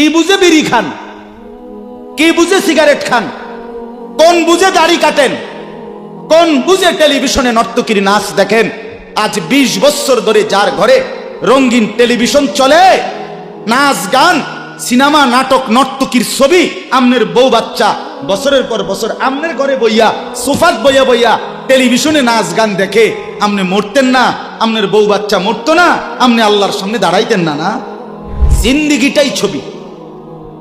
কি বুঝে বিড়ি খান? কি বুঝে সিগারেট খান? কোন বুঝে দাড়ি কাটেন? কোন বুঝে টেলিভিশনে নর্তকীর নাচ দেখেন? আজ ২০ বছর ধরে যার ঘরে রঙিন টেলিভিশন চলে, নাচ, গান, সিনেমা, নাটক, নর্তকীর ছবি, আমনের বউ বাচ্চা, বছরের পর বছর আমনের ঘরে বইয়া, সোফাত বইয়া বইয়া টেলিভিশনে নাচ, গান দেখে, আমনে মরতেন না, আমনের বউ বাচ্চা মরতো না, আমনে আল্লাহর সামনে দাঁড়াইতেন না না? জিন্দিগিটাই ছবি।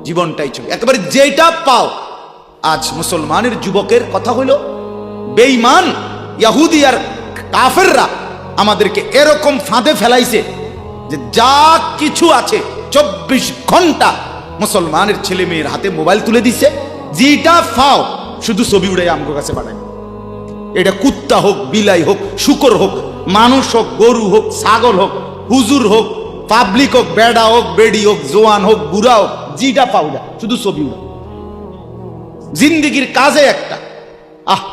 জীবনটাই ছবি একেবারে যেটা পাও। আজ মুসলমানের যুবকের কথা হইল বেইমান ইয়াহুদি আর কাফেররা আমাদেরকে এরকম ফাঁদে ফেলাইছে যে যা কিছু আছে, চব্বিশ ঘণ্টা মুসলমানের ছেলে মেয়ের হাতে মোবাইল তুলে দিছে, যেটা ফাও শুধু ছবি উড়াই আমগো কাছে পাঠায়। এটা কুত্তা হোক, বিলাই হোক, শুকর হোক, মানুষ হোক, গরু হোক, ছাগল হোক, হুজুর হোক পাবলিক হোক, বেড়া হোক, বেডি হোক, জোয়ান হোক, বুড়া হোক জিটা পাউডা শুধু ছবি উড়া জিন্দিগির কাজে একটা। আহ।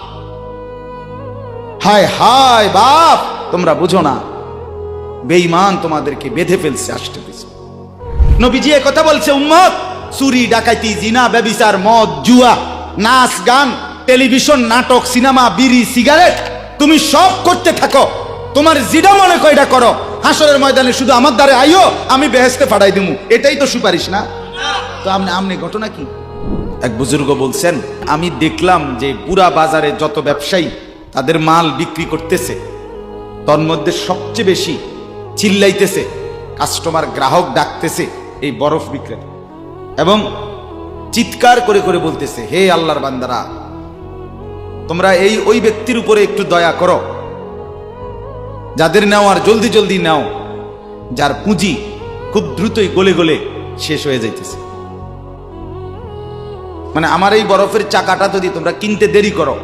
হায় হায়, বাপ, তোমরা বুঝো না, বেঈমান তোমাদেরকে বেঁধে ফেলছে, আসতে পেছে নবীজি কথা বলছে, উম্মত, চুরি ডাকাইতি জিনা, ব্যবিচার, মদ, জুয়া, নাচ, গান, টেলিভিশন, নাটক, সিনেমা, বিড়ি, সিগারেট, তুমি সব করতে থাকো। তোমার জিডা মনে কয়টা করো। হাসরের ময়দানে শুধু আমার দ্বারে আইও, আমি বেহেস্তে ফাড়াই দিমু। এটাই তো সুপারিশ, না? তো আপনি আমনি ঘটনা কি? এক বুজুর্গ বলছেন, আমি দেখলাম যে পুরা বাজারে যত ব্যবসায়ী, তাদের মাল বিক্রি করতেছে। তন্মধ্যে সবচেয়ে বেশি চিল্লাইতেছে, কাস্টমার গ্রাহক ডাকতেছে এই বরফ বিক্রেতা। এবং চিৎকার করে করে বলতেছে, হে আল্লাহর বান্দারা, তোমরা এই ওই ব্যক্তির উপরে একটু দয়া করো। যাদের নেওয়ার জলদি জলদি নাও, যার পুঁজি খুব দ্রুতই গলে গলে শেষ হয়ে যাইতেছে। মানে আমার এই বরফের চাকাটা যদি তোমরা কিনতে দেরি করো,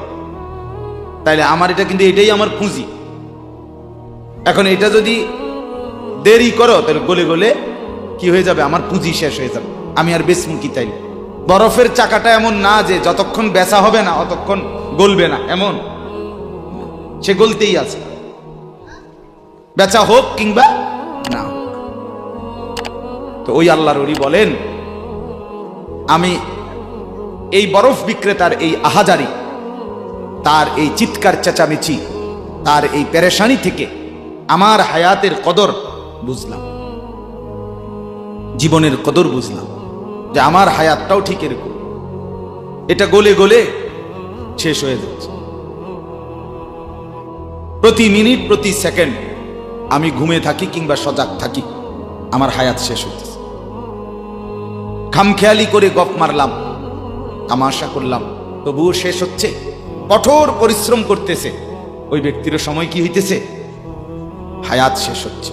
তাইলে আমার এটা কিন্তু এটাই আমার পুঁজি। এখন এটা যদি দেরি করো, তাহলে গলে গলে কি হয়ে যাবে? আমার পুঁজি শেষ হয়ে যাবে। আমি আর বেচমু কি তাই বরফের চাকাটা এমন না যে যতক্ষণ বেচা হবে না, অতক্ষণ গলবে না। এমন? সে গলতেই আছে। বেচা হোক কিংবা না। তো ওই আল্লাহর ওরি বলেন, আমি এই বরফ বিক্রেতার এই আহাজারি, তার এই চিৎকার চেঁচামেচি, তার এই পেরেশানি থেকে আমার হায়াতের কদর বুঝলাম। জীবনের কদর বুঝলাম যে আমার হায়াতটাও ঠিক এরকম। এটা গলে গলে শেষ হয়ে যাচ্ছে। প্রতি মিনিট, প্রতি সেকেন্ড আমি ঘুমে থাকি কিংবা সজাগ থাকি, আমার হায়াত শেষ হইতেছে। খামখেয়ালি করে গপ মারলাম, তামাশা করলাম, তবুও শেষ হচ্ছে, কঠোর পরিশ্রম করতেছে, ওই ব্যক্তির সময় কি হইতেছে? হায়াত শেষ হচ্ছে।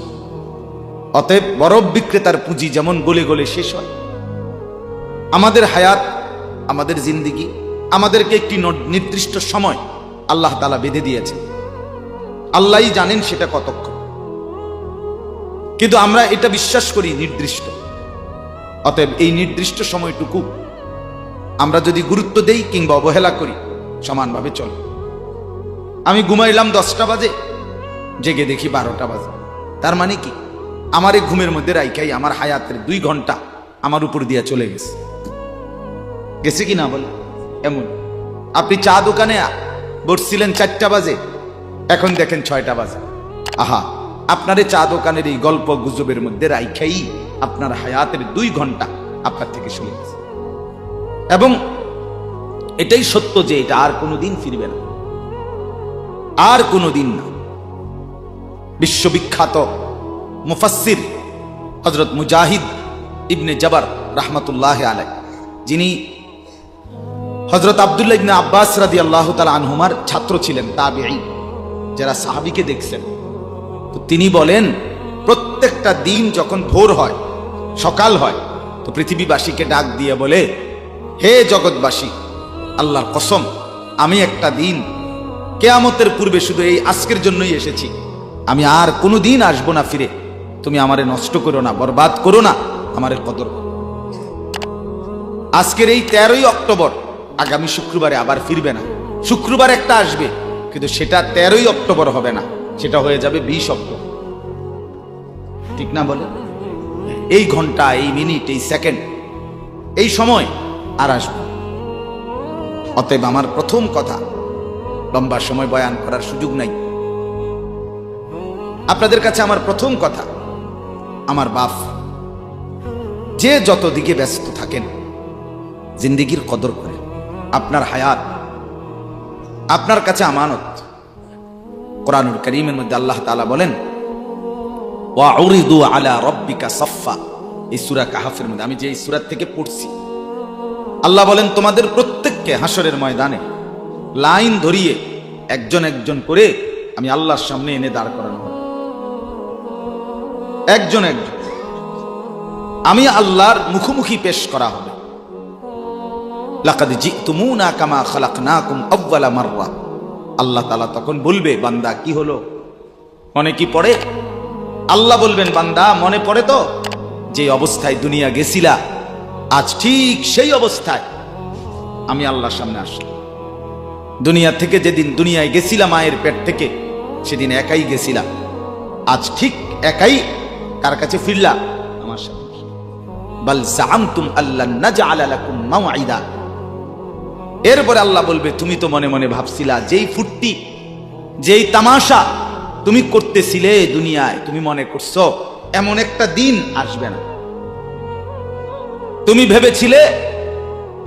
অতএব বরফ বিক্রেতার পুঁজি যেমন গলে গলে শেষ হয়। আমাদের হায়াত, আমাদের জিন্দিগি, আমাদেরকে একটি নির্দিষ্ট সময় আল্লাহ তালা বেঁধে দিয়েছে আল্লাহই জানেন সেটা কতক্ষণ। কিন্তু আমরা এটা বিশ্বাস করি নির্দিষ্ট। অতএব এই নির্দিষ্ট সময়টুকু আমরা যদি গুরুত্ব দেই কিংবা অবহেলা করি, সমানভাবে চল। আমি ঘুমাইলাম দশটা বাজে, জেগে দেখি বারোটা বাজে। তার মানে কি? আমার এই ঘুমের মধ্যে রাইখাই আমার হায়াতের দুই ঘণ্টা আমার উপর দিয়া চলে গেছে। গেছে কি না বলে? এমন। আপনি চা দোকানে বসছিলেন চারটা বাজে, এখন দেখেন ছয়টা বাজে। আহা! আপনার চা দোকানের এই গল্প গুজবের মধ্যে রাইখাই আপনার হায়াতের দুই ঘণ্টা আপনার থেকে চলে গেছে। এবং এটাই সত্য যে এটা আর কোনোদিন ফিরবে না। আর কোনোদিন না। বিশ্ববিখ্যাত মুফাসসির হজরত মুজাহিদ ইবনে জবর রহমতুল্লাহ আলাই যিনি হজরত আবদুল্লাহ ইবনে আব্বাস রাদি আল্লাহ তালা আনহুমার ছাত্র ছিলেন, তাবিঈ। যারা সাহাবিকে দেখছেন তিনি বলেন, প্রত্যেকটা দিন যখন ভোর হয়, সকাল হয়, তো পৃথিবীবাসীকে ডাক দিয়ে বলে, হে জগৎবাসী, আল্লাহর কসম, আমি একটা দিন, কেয়ামতের পূর্বে শুধু এই আজকের জন্যই এসেছি। আমি আর কোনো দিন আসব না ফিরে। তুমি আমারে নষ্ট করো না, বরবাদ করো না আমারে কদর আজকের এই তেরোই অক্টোবর, আগামী শুক্রবারে আবার ফিরবে না। শুক্রবার একটা আসবে, কিন্তু সেটা তেরোই অক্টোবর হবে না। সেটা হয়ে যাবে বিশ অক্টোবর ঠিক না বলে? এই ঘণ্টা, এই মিনিট, এই সেকেন্ড, এই সময় আর আসবে অতএব আমার প্রথম কথা, লম্বা সময় বয়ান করার সুযোগ নাই। আপনাদের কাছে আমার প্রথম কথা, আমার বাপ যে যত দিকে ব্যস্ত থাকেন, জিন্দিগির কদর করে আপনার হায়াত, আপনার কাছে আমানত কোরআনুল করিমের মধ্যে আল্লাহ তাআলা বলেন আমি যে এই সূরা থেকে পড়ছি, আল্লাহ বলেন, তোমাদের প্রত্যেককে হাসরের ময়দানে লাইন ধরিয়ে একজন একজন করে আমি আল্লাহর সামনে এনে দাঁড় করানো একজন একজন। আমি আল্লাহর মুখোমুখি পেশ করা হবে। লাকাদ জিতুমুনা কামা খালাকনাকুম আউওয়ালা মাররা। আল্লাহ তালা তখন বলবে, বান্দা, কি হলো? মনে কি পড়ে? আল্লাহ বলবেন, বান্দা, মনে পড়ে তো? যে অবস্থায় দুনিয়া গেছিলা, আজ ঠিক সেই অবস্থায়। আমি আল্লাহর সামনে আসলাম। দুনিয়া থেকে যেদিন দুনিয়ায় গেছিলাম মায়ের পেট থেকে, সেদিন একাই গেছিলাম আজ ঠিক একাই কার কাছে ফিরলা? আমার সামনে বাল জামতুম আল্লাহ নাজআলা লাকুম মাওঈদা। এরপরে আল্লাহ বলবে, তুমি তো মনে মনে ভাবছিলা, যেই ফুটতি যেই তামাশা তুমি করতেছিলে দুনিয়ায়, তুমি মনে করছ এমন একটা দিন আসবে না। তুমি ভেবেছিলে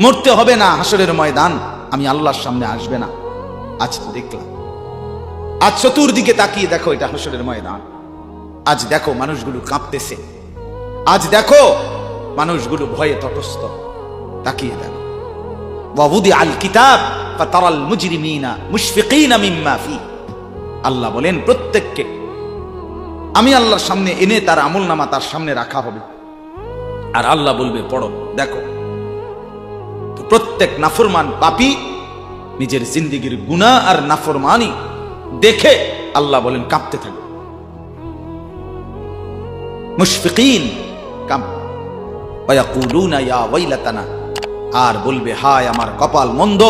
মরতে হবে না, হাসরের ময়দান, আমি আল্লাহর সামনে আসবে না। আজ তো দেখলাম। আজ চতুর্দিকে তাকিয়ে দেখো এটা হাসরের ময়দান। আজ দেখো মানুষগুলো কাঁপতেছে। আজ দেখো মানুষগুলো ভয়ে তটস্থ। তাকিয়ে দেখো। আল কিতাব আল্লাহ বলেন, প্রত্যেককে আমি আল্লাহর সামনে এনে তার আমল নামা তার সামনে রাখা হবে। আর আল্লাহ বলবে, পড়ো, দেখো। তো প্রত্যেক নাফরমান পাপি নিজের জিন্দিগির গুনাহ আর নাফরমানি দেখে আল্লাহ বলেন, কাঁপতে থাকে মুশফিকিন কাম ওয়ায়াকুলুনা ইয়া ওয়াইলাতানা আর বলবে, হায় আমার কপাল মন্দ।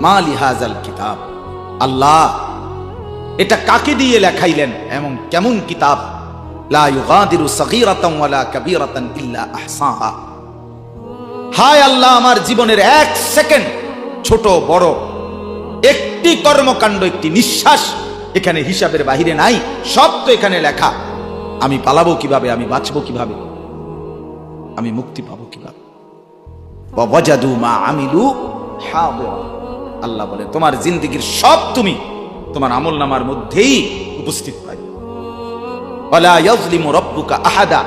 মালি হাজাল কিতাব। আল্লাহ, এটা কাকে দিয়ে লেখাইলেন? এমন কেমন কিতাব? লা ইউগাদিরু সগীরাতান ওয়ালা কাবীরাতান ইল্লা আহসাহা। হায় আল্লাহ, আমার জীবনের এক সেকেন্ড, ছোট, বড়, একটি কর্মকাণ্ড, একটি নিঃশ্বাস এখানে হিসাবের বাহিরে নাই, সব তো এখানে লেখা। আমি পালাবো কীভাবে? আমি বাঁচবো কীভাবে? আমি মুক্তি পাবো কীভাবে? আল্লাহ বলে, তোমার জিন্দিগির সব তুমি তোমার আমল নামার মধ্যেই উপস্থিত পাই আহাদা।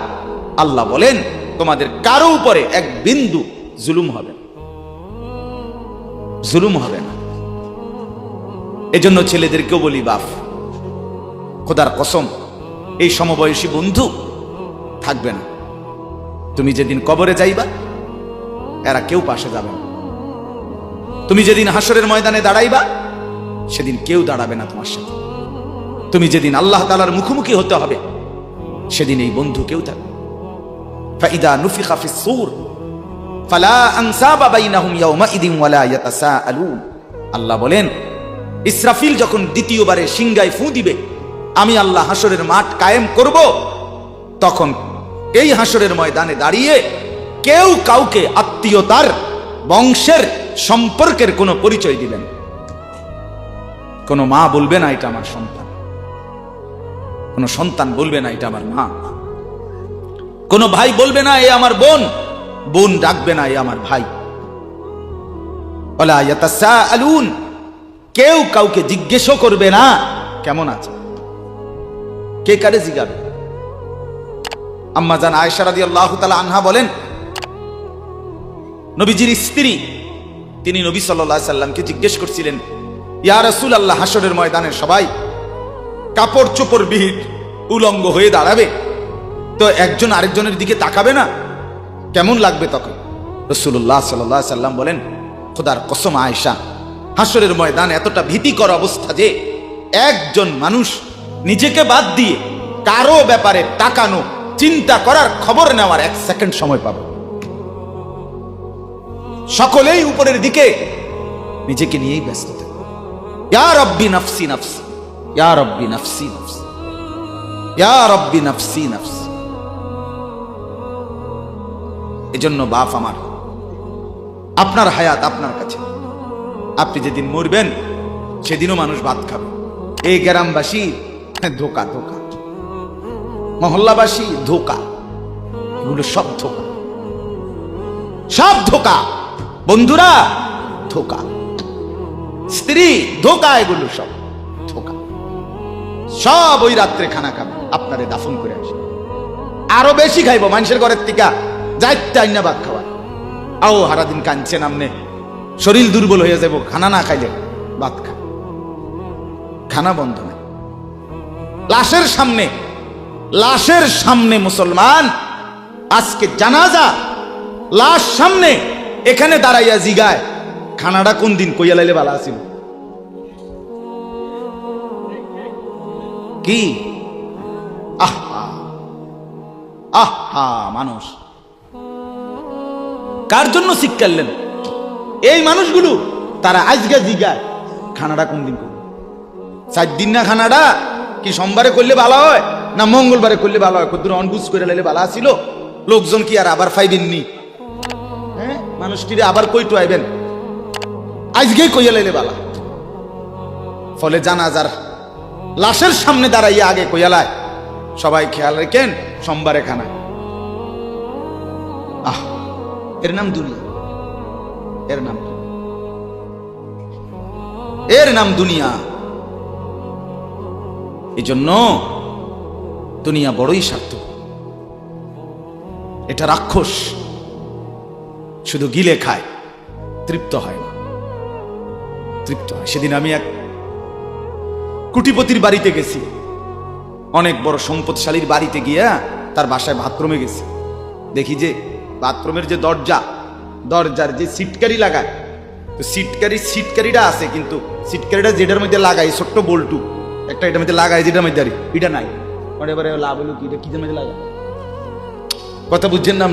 আল্লাহ বলেন, তোমাদের কারও উপরে এক বিন্দু জুলুম হবে। জুলুম হবে না। এজন্য ছেলেদেরকেও বলি বাপ খোদার কসম, এই সমবয়সী বন্ধু থাকবে না। তুমি যেদিন কবরে যাইবা এরা কেউ পাশে যাবে না। তুমি যেদিন হাসরের ময়দানে দাঁড়াইবা, সেদিন কেউ দাঁড়াবে না তোমার সাথে। তুমি যেদিন আল্লাহ তালার মুখোমুখি হতে হবে, সেদিন এই বন্ধু কেউ থাকবে আল্লাহ বলেন, ইসরাফিল যখন দ্বিতীয়বারে সিংগায় ফু দিবে, আমি আল্লাহ হাসরের মাঠ কায়েম করব, তখন এই হাসরের ময়দানে দাঁড়িয়ে কেউ কাউকে আত্মীয়তার, বংশের, সম্পর্কের কোনো পরিচয় দিবেন। কোনো মা বলবে না, এটা আমার সন্তান। কোনো সন্তান বলবে না, এটা আমার মা। কোনো ভাই বলবে না, এ আমার বোন। বোন ডাকবে না, এ আমার ভাই। ইয়াতাসাআলুন। কেউ কাউকে জিজ্ঞেসও করবে না, কেমন আছে? কে কারে জিগাবে? আম্মা জান আয়েশা রাদিয়াল্লাহু তাআলা আনহা বলেন নবীজির স্ত্রী। তিনি নবী আলাইহি সাল্লামকে জিজ্ঞেস করছিলেন, ইয়া রাসূলুল্লাহ হাসরের ময়দানে সবাই কাপড় চোপড় বিহিত উলঙ্গ হয়ে দাঁড়াবে? তো একজন আরেকজনের দিকে তাকাবে না? কেমন লাগবে তখন? রসুল্লাহ সাল্লাহ সাল্লাম বলেন, খোদার কসম আয়েশা হাসরের ময়দান এতটা ভীতিকর অবস্থা যে একজন মানুষ নিজেকে বাদ দিয়ে কারও ব্যাপারে তাকানো, চিন্তা করার খবর নেওয়ার এক সেকেন্ড সময় পাবে। সকলেই উপরের দিকে নিজেকে নিয়েই ব্যস্ত এজন্য বাপ আমার, আপনার হায়াত আপনার কাছে। আপনি যেদিন মরবেন, সেদিনও মানুষ ভাত খাবে। এই গ্রামবাসী, ধোকা ধোকা। মহল্লাবাসী, ধোকা। এগুলো সব ধোকা। সব ধোকা। বন্ধুরা, ধোকা। স্ত্রী, ধোকা, এগুলো সব। ধোকা। সব ওই রাত্রে খানা খাবে, আপনারে দাফন করে আসে আরও বেশি খাইবো, মানুষের ঘরের টিকা যাইতে আইনা ভাত খাওয়া। আও হারাদিন কাঁদছে নামনে। শরীর দুর্বল হয়ে যাব, খানা না খাইলে ভাত খা। খানা বন্ধ নাই। লাশের সামনে লাশের সামনে মুসলমান। আজকে জানাজা, লাশ সামনে। এখানে দাঁড়াইয়া জিগায় খানাটা কোন দিন কইয়া লাইলে ভালো আছিল কি? আহা আহা, মানুষ। কার জন্য শিক্ষালেন এই মানুষগুলো, তারা আজকে জিগায় খানাটা কোন দিন করবে চার দিন না খানাটা কি সোমবারে করলে ভালো হয়, না মঙ্গলবারে করলে ভালো হয়? কদ্দুর অনবুজ করে লাইলে ভালো আছিল? লোকজন কি আর আবার ফাইবেননি? হ্যাঁ মানুষটি আবার কইটু আইবেন আজকেই কইয়া লাইলে ভালো ফলে জানাজার লাশের সামনে দাঁড়াইয়া আগে কইয়ালায় সবাই খেয়াল রেখেন, সোমবারে খানা। আহ, এর নাম দুনিয়া। এর নাম। এর নাম দুনিয়া। এই জন্য দুনিয়া বড়ই স্বার্থ এটা রাক্ষস। শুধু গিলে খায়। তৃপ্ত হয় না। তৃপ্ত হয়। সেদিন আমি এক কুটিপতির বাড়িতে গেছি। অনেক বড় সম্পদশালীর বাড়িতে গিয়া তার বাসায় বাথরুমে গেছি। দেখি যে বাথরুমের যে দরজা, দরজার যে সিটকারি লাগায়, তো সিটকারি সিটকারিটা আছে কিন্তু সিটকারিটা যেটার মধ্যে লাগায় ছোট্ট বল্টু, একটা এটার মধ্যে লাগায় যেটার মধ্যে এটা নাই। এবারে লাভ হলো কি? এটা কিসের মধ্যে লাগায়? কথা বুঝছেন নাম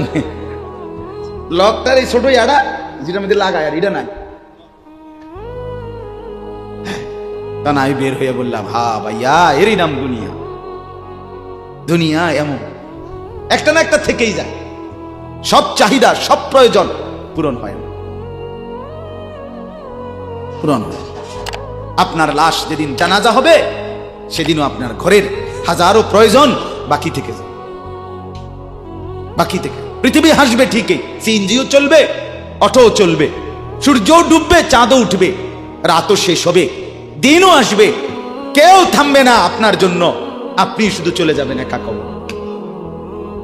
লকটার এই ছোট ইয়াটা, যেটার মধ্যে লাগায় আর, এটা নাই। আমি বের হয়ে বললাম, হা ভাইয়া, এরই নাম দুনিয়া। দুনিয়া এমন। একটা না একটা থেকেই যায়। সব চাহিদা, সব প্রয়োজন পূরণ হয় না। পূরণ হয় আপনার লাশ যেদিন জানাজা হবে, সেদিনও আপনার ঘরের হাজারো প্রয়োজন বাকি থেকে যায়। বাকি থেকে। পৃথিবী হাসবে ঠিকই, সিএনজিও চলবে অটো চলবে, সূর্যও ডুববে, চাঁদও উঠবে, রাতও শেষ হবে, দিনও আসবে, কেউ থামবে না আপনার জন্য, আপনি শুধু চলে যাবেন একা কবর।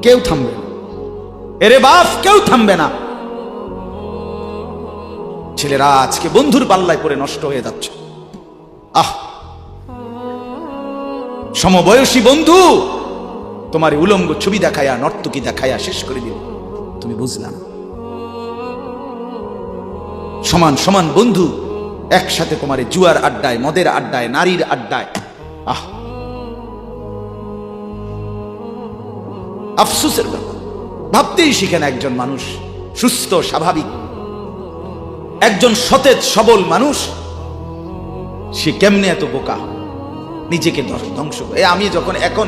কেউ থামবে এরে বাপ কেউ থামবে না। ছেলেরা আজকে বন্ধুর পাল্লায় পড়ে নষ্ট হয়ে যাচ্ছে। আহ! সমবয়সী বন্ধু তোমার উলঙ্গ ছবি দেখায়া নর্তকী দেখায়া শেষ করে দিল। তুমি বুঝলাম। সমান সমান বন্ধু, একসাথে তোমার জুয়ার আড্ডায়, মদের আড্ডায়, নারীর আড্ডায়। আহ! আফসোসের ব্যাপার। ভাবতেই শিখেন একজন মানুষ, সুস্থ, স্বাভাবিক। একজন সতেজ, সবল মানুষ, সে কেমনে এত বোকা? নিজেকে ধ্বংস- আমি যখন এখন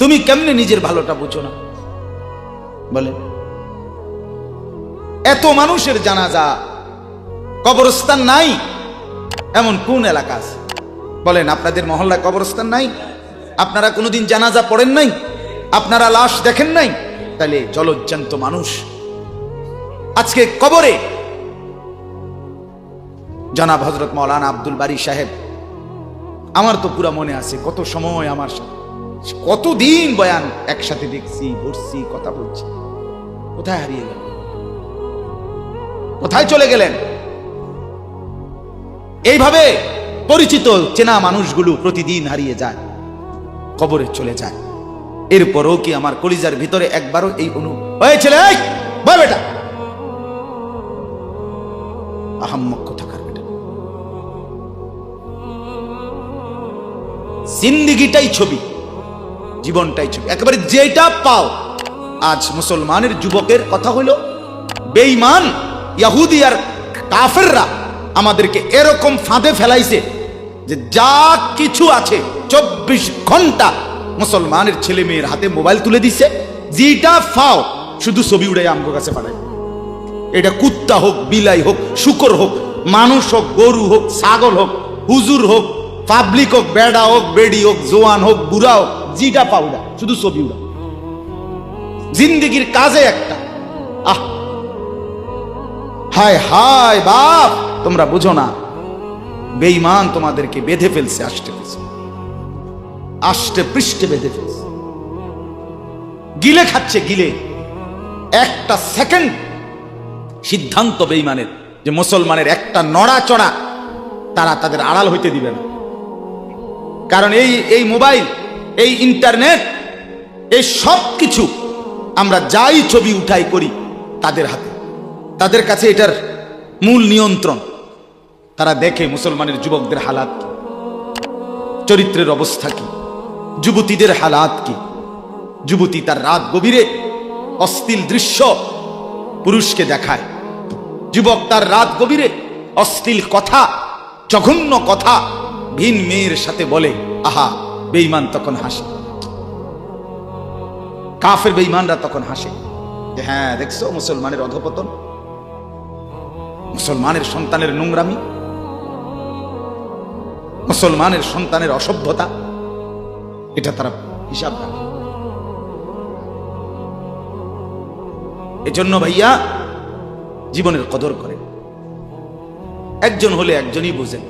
তুমি কেমনে নিজের ভালোটা বোঝো না? বলে, এত মানুষের জানাজা, কবরস্থান নাই, এমন কোন এলাকা আছে? বলেন, আপনাদের মহল্লায় কবরস্থান নাই, আপনারা কোনোদিন জানাজা পড়েন নাই, আপনারা লাশ দেখেন নাই, তাহলে জলজ্জান্ত মানুষ। আজকে কবরে জনাব হজরত মৌলানা আব্দুল বারি সাহেব, আমার তো পুরা মনে আছে, কত সময় আমার সাথে কতদিন বয়ান একসাথে দেখছি, বসছি, কথা বলছি। কোথায় হারিয়ে গেল? কোথায় চলে গেলেন? এইভাবে পরিচিত চেনা মানুষগুলো প্রতিদিন হারিয়ে যায়, কবরে চলে যায়। এরপরও কি আমার কলিজার ভিতরে একবারও এই অনু হয়েছিল বেটা! বেটা। জিন্দিগিটাই ছবি। জীবনটাই ছবি একেবারে যেটা পাও। আজ মুসলমানের যুবকের কথা হইল বেঈমান, ইয়াহুদি আর কাফেররা আমাদেরকে এরকম ফাঁদে ফেলাইছে যে যা কিছু আছে, চব্বিশ ঘণ্টা মুসলমানের ছেলে মেয়ের হাতে মোবাইল তুলে দিচ্ছে যেটা ফাও শুধু ছবি উড়াই আমগো কাছে পাঠায় এটা কুত্তা হোক, বিলাই হোক, শুকর হোক, মানুষ হোক, গরু হোক, ছাগল হোক, হুজুর হোক, পাবলিক হোক, বেড়া হোক, বেড়ি হোক, জোয়ান হোক, বুড়া হোক জিটা পাউডা শুধু ছবি উড়া জিন্দগির কাজে একটা। আহ। হায় হায়, বাপ, তোমরা বুঝো না, বেঈমান তোমাদেরকে বেঁধে ফেলছে আষ্টে ফেলছে। আষ্টে পৃষ্ঠে বেঁধে ফেলছে। গিলে খাচ্ছে, গিলে। একটা সেকেন্ড সিদ্ধান্ত বেঈমানের, যে মুসলমানের একটা নড়াচড়া তারা তাদের আড়াল হইতে দিবে না। কারণ এই এই মোবাইল এই ইন্টারনেট, এই সব কিছু আমরা যাই ছবি উঠাই করি তাদের হাতে। তাদের কাছে এটার মূল নিয়ন্ত্রণ। তারা দেখে মুসলমানের যুবকদের হালাত কি? চরিত্রের অবস্থা কি? যুবতীদের হালাত কি? যুবতী তার রাত গভীরে অস্থিল দৃশ্য পুরুষকে দেখায়। যুবক তার রাত গভীরে অশ্লীল কথা, জঘন্য কথা ভিন মেয়ের সাথে বলে, আহা বেঈমান তখন হাসে। কাফের বেঈমানরা তখন হাসে যে হ্যাঁ দেখছ মুসলমানের অধপতন? মুসলমানের সন্তানের নোংরামি? মুসলমানের সন্তানের অসভ্যতা? এটা তারা হিসাব রাখে। এজন্য ভাইয়া, জীবনের কদর করেন। একজন হলে একজনই বোঝেন,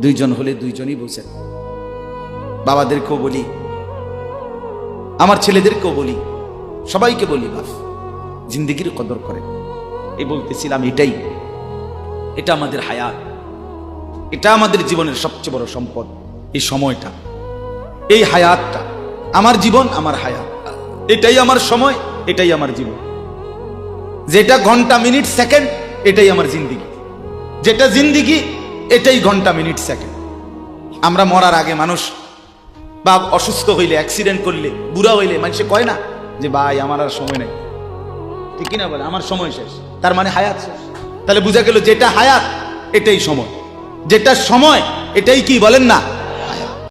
দুইজন হলে দুইজনই বোঝেন। বাবাদেরকেও বলি, আমার ছেলেদেরকেও বলি, সবাইকে বলি, বাস, জিন্দিগির কদর করেন এই বলতেছিলাম এটাই, এটা আমাদের হায়াত, এটা আমাদের জীবনের সবচেয়ে বড় সম্পদ, এই সময়টা, এই হায়াতটা, আমার জীবন আমার হায়াত, এটাই আমার সময়, এটাই আমার জীবন। যেটা ঘণ্টা, মিনিট, সেকেন্ড, এটাই আমার জিন্দিগি। যেটা জিন্দিগি, এটাই ঘণ্টা, মিনিট, সেকেন্ড। আমরা মরার আগে মানুষ বা অসুস্থ হইলে অ্যাক্সিডেন্ট করলে, বুড়া হইলে মানুষে কয় না যে, ভাই, আমার আর সময় নেই। ঠিক কিনা বলে? আমার সময় শেষ। তার মানে হায়াত শেষ। তাহলে বোঝা গেল যেটা হায়াত, এটাই সময়। যেটা সময়, এটাই কি বলেন না?